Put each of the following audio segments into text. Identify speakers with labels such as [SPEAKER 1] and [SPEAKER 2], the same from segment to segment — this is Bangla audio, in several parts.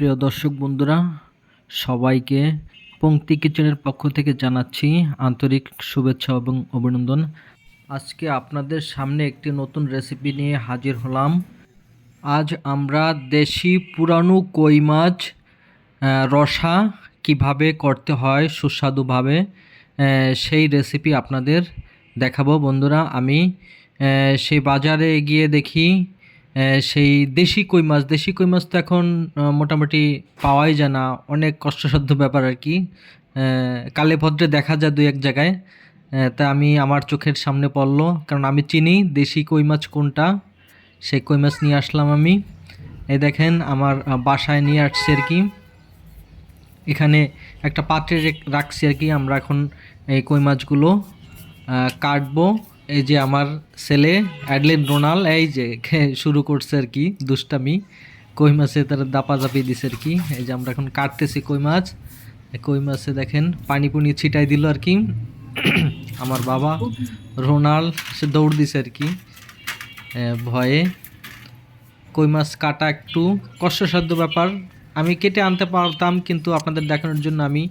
[SPEAKER 1] প্রিয় দর্শক বন্ধুরা, সবাইকে পংক্তি কিচেনের পক্ষ থেকে জানাচ্ছি আন্তরিক শুভেচ্ছা এবং অভিনন্দন। আজকে আপনাদের সামনে একটি নতুন রেসিপি নিয়ে হাজির হলাম। আজ আমরা দেশি পুরানো কই মাছ রসা কীভাবে করতে হয়, সুস্বাদুভাবে সেই রেসিপি আপনাদের দেখাবো। বন্ধুরা, আমি সেই বাজারে গিয়ে দেখি সেই দেশি কই মাছ, দেশি কই মাছ তো এখন মোটামুটি পাওয়াই যায় না। অনেক কষ্টসাধ্য ব্যাপার আর কি। কালে ভদ্রে দেখা যায় দু এক জায়গায়। তা আমি আমার চোখের সামনে পড়ল, কারণ আমি চিনি দেশি কই মাছ কোনটা, সেই কই মাছ নিয়ে আসলাম আমি। এই দেখেন আমার বাসায় নিয়ে আসছি আর কি। এখানে একটা পাত্রে রেখ- রাখছি আর কি, আমরা এখন এই কই মাছগুলো কাটবো। এই যে আমার ছেলে, অ্যাডলিন রোনাল, এই যে শুরু করছে আর কি, দুষ্টামি। কই মাছে তারা দাপা দাপি দিছে আর কি। এই যে আমরা এখন কাটতেছি কই মাছ। কই মাছে দেখেন পানি পুনি ছিটাই দিল আর কি। আমার বাবা, রোনাল, সে দৌড় দিছে আর কি। ভয়ে। কই মাছ কাটা একটু কষ্টসাধ্য ব্যাপার। আমি কেটে আনতে পারতাম, কিন্তু আপনাদের দেখানোর জন্য আমি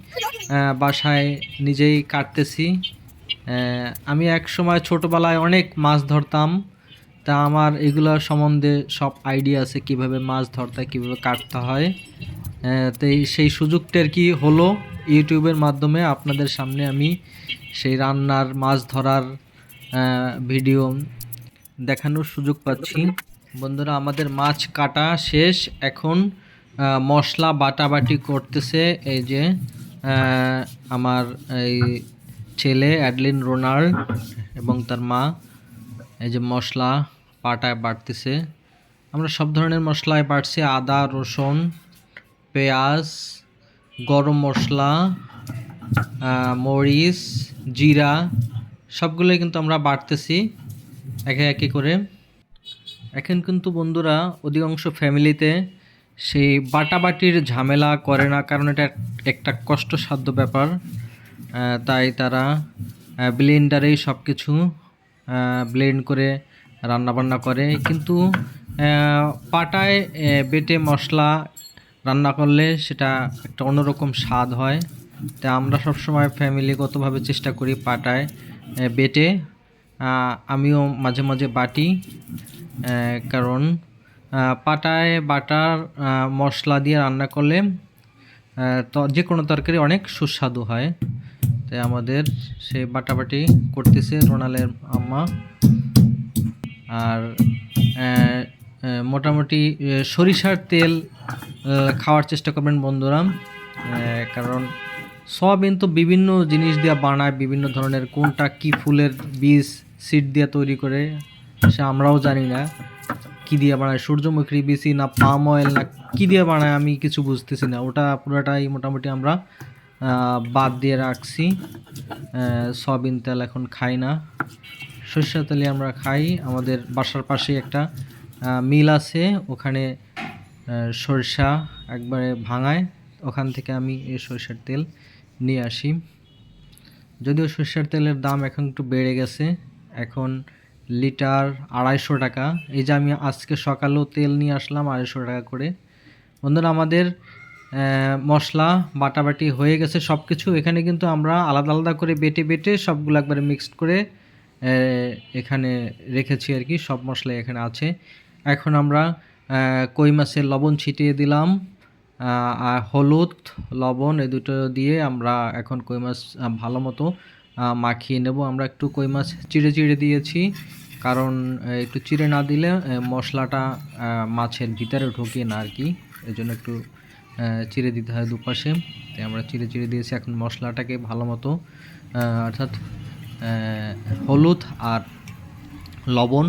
[SPEAKER 1] বাসায় নিজেই কাটতেছি। আমি এক সময় ছোটোবেলায় অনেক মাছ ধরতাম। তা আমার এগুলো সম্বন্ধে সব আইডিয়া আছে কীভাবে মাছ ধরতে, কীভাবে কাটতে হয়। তো সেই সুযোগটার কি হলো ইউটিউবের মাধ্যমে। আপনাদের সামনে আমি সেই রান্নার, মাছ ধরার ভিডিও দেখানোর সুযোগ পাচ্ছি। বন্ধুরা, আমাদের মাছ কাটা শেষ। এখন মশলা বাটাবাটি করতেছে। এই যে আমার এই ছেলে অ্যাডলিন রোনাল্ড এবং তার মা। এই যে মশলা পাটায় বাটতেছে আমরা সব ধরনের মশলায় বাটছি আদা, রসুন, পেঁয়াজ, গরম মশলা মরিচ, জিরা, সবগুলোই কিন্তু আমরা বাটতেছি একে একে করে। এখন কিন্তু বন্ধুরা অধিকাংশ ফ্যামিলিতে সেই বাটাবাটির ঝামেলা করে না, কারণ এটা একটা কষ্টসাধ্য ব্যাপার। তাই তারা ব্লেন্ডারেই সব কিছু ব্লেন্ড করে রান্নাবান্না করে। কিন্তু পাটায় বেটে মশলা রান্না করলে সেটা একটা অন্যরকম স্বাদ হয়। তা আমরা সবসময় ফ্যামিলিগতভাবে চেষ্টা করি পাটায় বেটে। আমিও মাঝে মাঝে বাটি কারণ পাটায় বাটার মশলা দিয়ে রান্না করলে যে কোনো তরকারি অনেক সুস্বাদু হয়। তাই আমাদের সে বাটাবাটি করতেছে রোনালের আম্মা। আর মোটামুটি সরিষার তেল খাওয়ার চেষ্টা করবেন বন্ধুরা। কারণ সয়াবিন তো বিভিন্ন জিনিস দিয়ে বানায়, বিভিন্ন ধরনের। কোনটা কি ফুলের বীজ সিড দিয়ে তৈরি করে, সে আমরাও জানি না। কি দিয়ে বানায়? সূর্যমুখী বীজ না পাম অয়েল না কি দিয়ে বানায়? আমি কিছু বুঝতেছি না। ওটা পুরোটাই মোটামুটি আমরা বাদ দিয়ে রাখছি। সয়াবিন তেল এখন খাই না। সরষের তেলে আমরা খাই। আমাদের বাসার পাশে একটা মিল আছে। ওখানে সরষা একবারে ভাঙায়। ওখান থেকে আমি এই সরষের তেল নিয়ে আসি। যদিও সরষের তেলের দাম এখন একটু বেড়ে গেছে। এখন লিটার আড়াইশো টাকা। এই যে আমি আজকে সকালেও তেল নিয়ে আসলাম আড়াইশো টাকা করে। বন্ধুরা, আমাদের মশলা, বাটাবাটি হয়ে গেছে সব কিছু এখানে কিন্তু আমরা আলাদা আলাদা করে বেটে বেটে সবগুলো একবারে মিক্সড করে এখানে রেখেছি আর কি। সব মশলা এখানে আছে। এখন আমরা কই মাছের লবণ ছিটিয়ে দিলাম। আর হলুদ, লবণ, এই দুটো দিয়ে আমরা এখন কই মাছ ভালো মতো মাখিয়ে নেব। আমরা একটু কই মাছ চিড়ে চিড়ে দিয়েছি। কারণ একটু চিড়ে না দিলে মশলাটা মাছের ভিতরে ঢোকে না আর কি। এই জন্য একটু চিড়ে দিতে হয় দুপাশে। তাই আমরা চিড়ে চিড়ে দিয়েছি। এখন মশলাটাকে ভালো মতো অর্থাৎ হলুদ আর লবণ,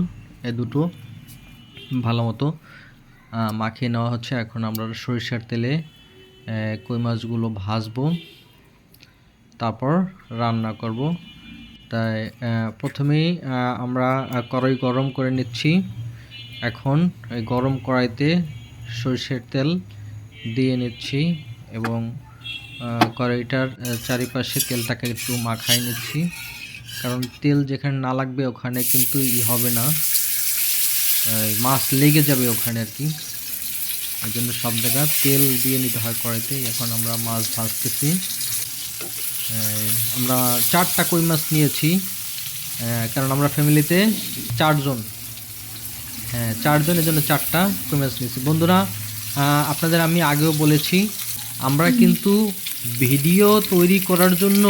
[SPEAKER 1] এ দুটো ভালো মতো মাখিয়ে নেওয়া হচ্ছে। এখন আমরা সরিষার তেলে কই মাছগুলো ভাজবো। তারপর রান্না করব। তাই প্রথমেই আমরা কড়াই গরম করে নিচ্ছি। এখন এই গরম কড়াইতে সরষের তেল দিয়ে নিচ্ছি এবং কড়াইটার চারিপাশে তেলটাকে একটু মাখাই নিচ্ছি। কারণ তেল যেখানে না লাগবে ওখানে কিন্তু ই হবে না। মাছ লেগে যাবে ওখানে আর কি। এই জন্য সব জায়গায় তেল দিয়ে নিতে হয় কড়াইতে। এখন আমরা মাছ ভাজতেছি। আমরা চারটা কই মাছ নিয়েছি। কারণ আমরা ফ্যামিলিতে চারজন। হ্যাঁ চারজনের জন্য চারটা কই মাছ নিয়েছি। বন্ধুরা আপনাদের আমি আগেও বলেছি আমরা কিন্তু ভিডিও তৈরি করার জন্য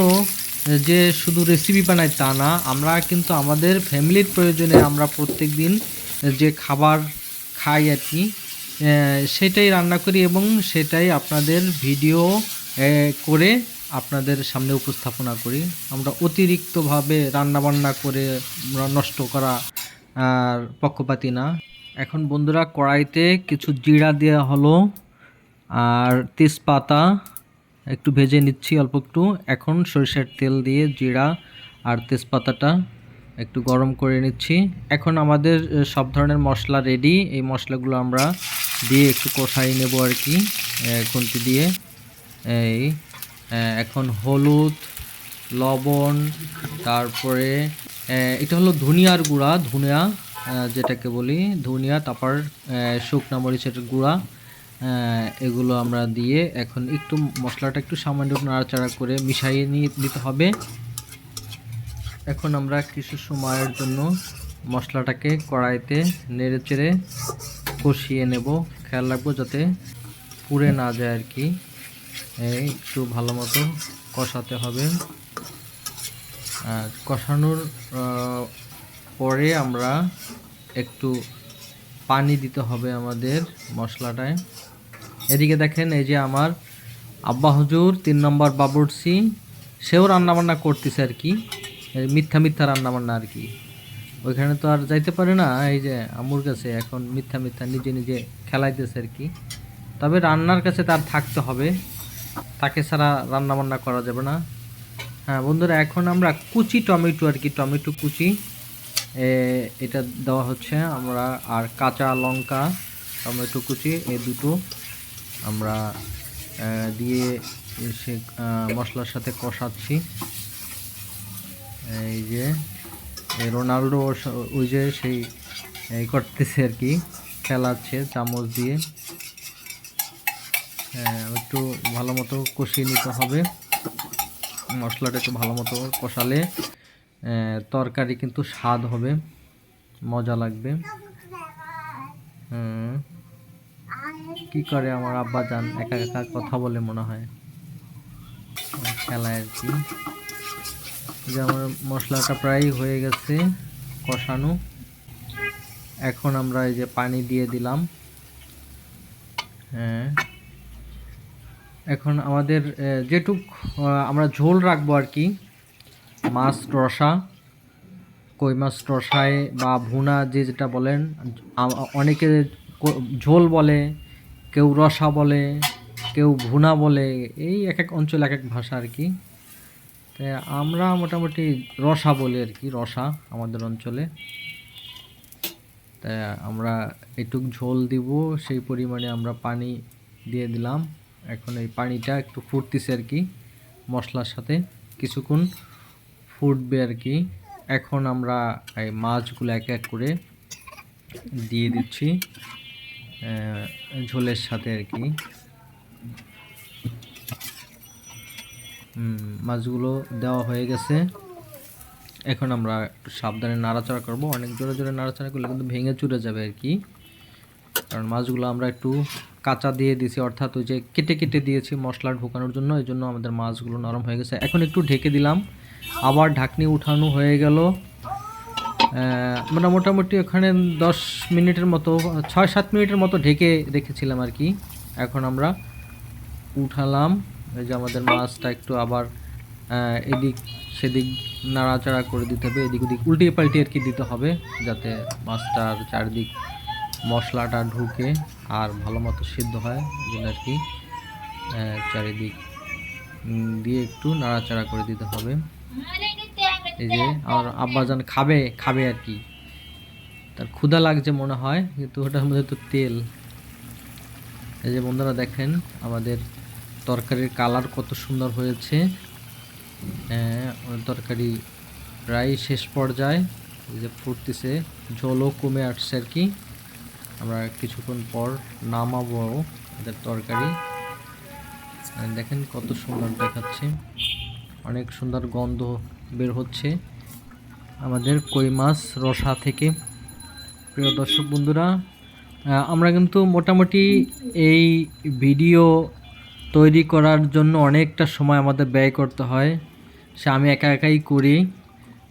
[SPEAKER 1] যে শুধু রেসিপি বানাই তা না আমরা কিন্তু আমাদের ফ্যামিলির প্রয়োজনে আমরা প্রত্যেক দিন যে খাবার খাই আর কি সেটাই রান্না করি এবং সেটাই আপনাদের ভিডিও করে আপনাদের সামনে উপস্থাপনা করি। আমরা অতিরিক্তভাবে রান্নাবান্না করে নষ্ট করা আর পক্ষপাতি না। এখন বন্ধুরা কড়াইতে কিছু জিরা দেওয়া হলো আর তেজপাতা একটু ভেজে নিচ্ছি অল্প একটু। এখন সরিষার তেল দিয়ে জিরা আর তেজপাতাটা একটু গরম করে নিচ্ছি। এখন আমাদের সব ধরনের মশলা রেডি এই মশলাগুলো আমরা দিয়ে একটু কষাই নেব আর কি খুন্তি দিয়ে। এই এখন হলুদ, লবণ, তারপরে এটা হলো ধনিয়ার গুঁড়া, ধনিয়া যেটাকে বলি, ধনিয়া, তারপর শুকনা মরিচের গুঁড়া এগুলো আমরা দিয়ে এখন একটু মশলাটা একটু সামান্য নাড়াচাড়া করে মিশিয়ে নিয়ে নিতে হবে। এখন আমরা কিছু সময়ের জন্য মশলাটাকে কড়াইতে নেড়ে চেড়ে কষিয়ে নেব। খেয়াল রাখব যাতে পুড়ে না যায় আর কি। একটু ভালো মতো কষাতে হবে। আর কষানোর পরে আমরা একটু পানি দিতে হবে আমাদের মশলাটায়। এদিকে দেখেন এই যে আমার আব্বা হুজুর, তিন নম্বর বাবুরসি সেও রান্নাবান্না করতেছে আর কি। মিথ্যা মিথ্যা রান্নাবান্না আর কি। ওইখানে তো আর যাইতে পারে না, এই যে আমুর কাছে এখন মিথ্যা মিথ্যা নিজে নিজে খেলাইতেছে আর কি। তবে রান্নার কাছে তার থাকতে হবে। তাকে ছাড়া রান্না বান্না করা যাবে না। হ্যাঁ বন্ধুরা, এখন আমরা কুচি টমেটো আর কি, টমেটো কুচি। এটা দেওয়া হচ্ছে আমরা, আর কাঁচা লঙ্কা, টমেটো কুচি, এ দুটো আমরা দিয়ে সে মশলার সাথে কষাচ্ছি। এই যে রোনাল্ডো ওই যে সেই করতেছে আর কি, খেলাচ্ছে চামচ দিয়ে। একটু ভালো মতো কষিয়ে নিতে হবে। মশলাটা একটু ভালো মতো কষালে তরকারি কিন্তু স্বাদ হবে, মজা লাগবে। হুম কি করে আমার আব্বা যান একা একা কথা বলে মনে হয়। খেলায় আর কি। যে আমার মশলাটা প্রায় হয়ে গেছে কষানো। এখন আমরা এই যে পানি দিয়ে দিলাম। হ্যাঁ এখন আমাদের যেটুক আমরা ঝোল রাখব আর কি, মাছ, রসা, কই মাছ, রসায় বা ভুনা, যে যেটা বলেন অনেকে ঝোল বলে, কেউ রসা বলে, কেউ ভুনা বলে, এই এক এক অঞ্চল, এক এক ভাষা আর কি। আমরা মোটামুটি রসা বলি আর কি, রসা আমাদের অঞ্চলে। তা আমরা এটুক ঝোল দিব, সেই পরিমাণে আমরা পানি দিয়ে দিলাম। এখন এই পানিটা একটু ফুটতেছে আর কি, মশলার সাথে। কিছুক্ষণ ফুটবে আর কি। এখন আমরা এই মাছগুলো এক এক করে দিয়ে দিচ্ছি ঝোলের সাথে আর কি। মাছগুলো দেওয়া হয়ে গেছে। এখন আমরা একটু সাবধানে নাড়াচাড়া করব। অনেক জোরে জোরে নাড়াচাড়া করলে কিন্তু ভেঙে চুরে যাবে আর কি। কারণ মাছগুলো আমরা একটু কাঁচা দিয়ে দিয়েছি, অর্থাৎ ওই যে কেটে কেটে দিয়েছি মশলা ঢোকানোর জন্য, এই জন্য আমাদের মাছগুলো নরম হয়ে গেছে। এখন একটু ঢেকে দিলাম। আবার ঢাকনি উঠানো হয়ে গেল। আমরা মোটামুটি ওখানে দশ মিনিটের মতো, ছয় সাত মিনিটের মতো ঢেকে রেখেছিলাম আর কি। এখন আমরা উঠালাম। এই যে আমাদের মাছটা একটু আবার এদিক সেদিক নাড়াচাড়া করে দিতে হবে, এদিক ওদিক উল্টিয়ে পাল্টিয়ে আর কি দিতে হবে, যাতে মাছটার চারিদিক মশলাটা ঢুকে আর ভালো মতো সিদ্ধ হয় জন্য আর কি চারিদিক দিয়ে একটু নাড়াচাড়া করে দিতে হবে। এই যে আমার আব্বাজান খাবে খাবে আর কি। তার ক্ষুধা লাগছে মনে হয় কিন্তু ওটার মধ্যে তো তেল। এই যে বন্ধুরা দেখেন আমাদের তরকারির কালার কত সুন্দর হয়েছে। হ্যাঁ, তরকারি প্রায় শেষ পর্যায়ে এই যে ফুটতেছে ঝোলও কমে আসছে আর কি। আমরা কিছুক্ষণ পর নামাবো এদের তরকারি। দেখেন কত সুন্দর দেখাচ্ছে। অনেক সুন্দর গন্ধ বের হচ্ছে আমাদের কই মাছ রসা থেকে। প্রিয় দর্শক বন্ধুরা আমরা কিন্তু মোটামুটি এই ভিডিও তৈরি করার জন্য অনেকটা সময় আমাদের ব্যয় করতে হয়। সে আমি একা একাই করি।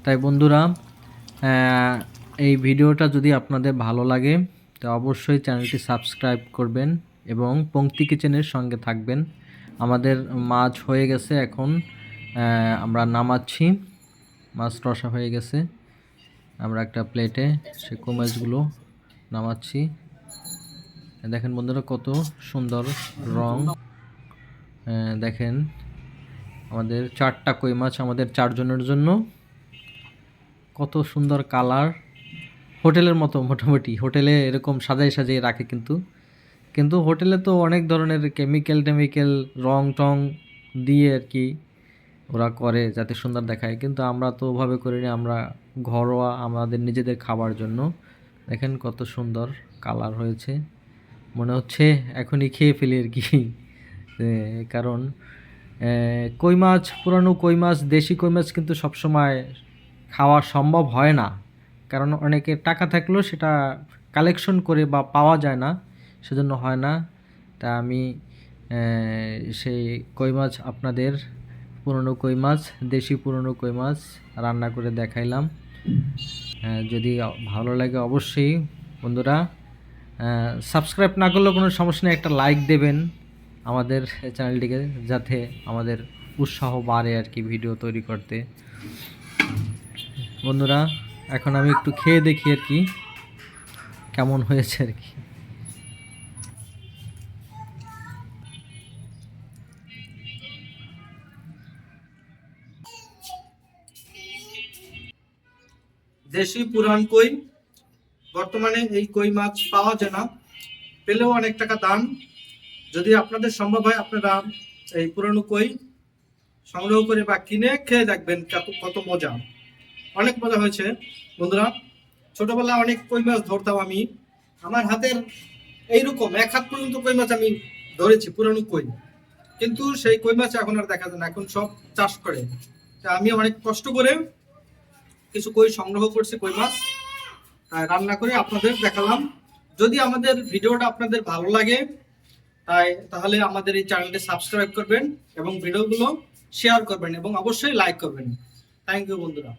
[SPEAKER 1] তাই বন্ধুরা এই ভিডিওটা যদি আপনাদের ভালো লাগে তো অবশ্যই চ্যানেলটি সাবস্ক্রাইব করবেন এবং পংক্তি কিচেনের সঙ্গে থাকবেন। আমাদের মাছ হয়ে গেছে এখন আমরা নামাচ্ছি। মাছ রসা হয়ে গেছে। আমরা একটা প্লেটে সে মাছগুলো নামাচ্ছি। দেখেন বন্ধুরা কত সুন্দর রং। দেখেন, আমাদের চারটা কই মাছ আমাদের চারজনের জন্য। কত সুন্দর কালার। হোটেলের মতো মোটামুটি। হোটেলে এরকম সাজাই সাজিয়ে রাখে কিন্তু। কিন্তু হোটেলে তো অনেক ধরনের কেমিক্যাল টেমিক্যাল রং টং দিয়ে আর কি ওরা করে যাতে সুন্দর দেখায়। কিন্তু আমরা তো ওভাবে করিনি, আমরা ঘরোয়া আমাদের নিজেদের খাবার জন্য। দেখেন কত সুন্দর কালার হয়েছে। মনে হচ্ছে এখনই খেয়ে ফেলি আর কি। কারণ কই মাছ, পুরানো কই মাছ, দেশি কই মাছ কিন্তু সবসময় খাওয়া সম্ভব হয় না। কারণ অনেকে টাকা থাকলেও সেটা কালেকশন করে বা পাওয়া যায় না, সেজন্য হয় না। তা আমি সেই কই মাছ আপনাদের, পুরনো কই মাছ, দেশি পুরনো কই মাছ রান্না করে দেখাইলাম। যদি ভালো লাগে অবশ্যই বন্ধুরা সাবস্ক্রাইব না করলেও কোনো সমস্যা নেই, একটা লাইক দেবেন আমাদের চ্যানেলটিকে যাতে আমাদের উৎসাহ বাড়ে আর কি ভিডিও তৈরি করতে। বন্ধুরা এখন আমি একটু খেয়ে দেখি আর কি, কেমন হয়েছে আর কি।
[SPEAKER 2] দেশি পুরান কই, বর্তমানে এই কই মাছ পাওয়া যায় না, পেলেও অনেক টাকা দাম। যদি আপনাদের সম্ভব হয়, আপনারা এই পুরানো কই সংগ্রহ করে বা কিনে খেয়ে দেখবেন কত- মজা। অনেক মজা হয়েছে। বন্ধুরা, ছোটবেলায় অনেক কই মাছ ধরতাম আমি। আমার হাতের এইরকম এক হাত পর্যন্ত কই মাছ আমি ধরেছি, পুরানো কই। কিন্তু সেই কই মাছ এখন আর দেখা যায় না, এখন সব চাষ করে। তা আমি অনেক কষ্ট করে কিছু কই সংগ্রহ করছি, কই মাছ। রান্না করে আপনাদের দেখালাম। যদি আমাদের ভিডিওটা আপনাদের ভালো লাগে, তাই তাহলে আমাদের এই চ্যানেলটি সাবস্ক্রাইব করবেন এবং ভিডিওগুলো শেয়ার করবেন এবং অবশ্যই লাইক করবেন। থ্যাংক ইউ, বন্ধুরা।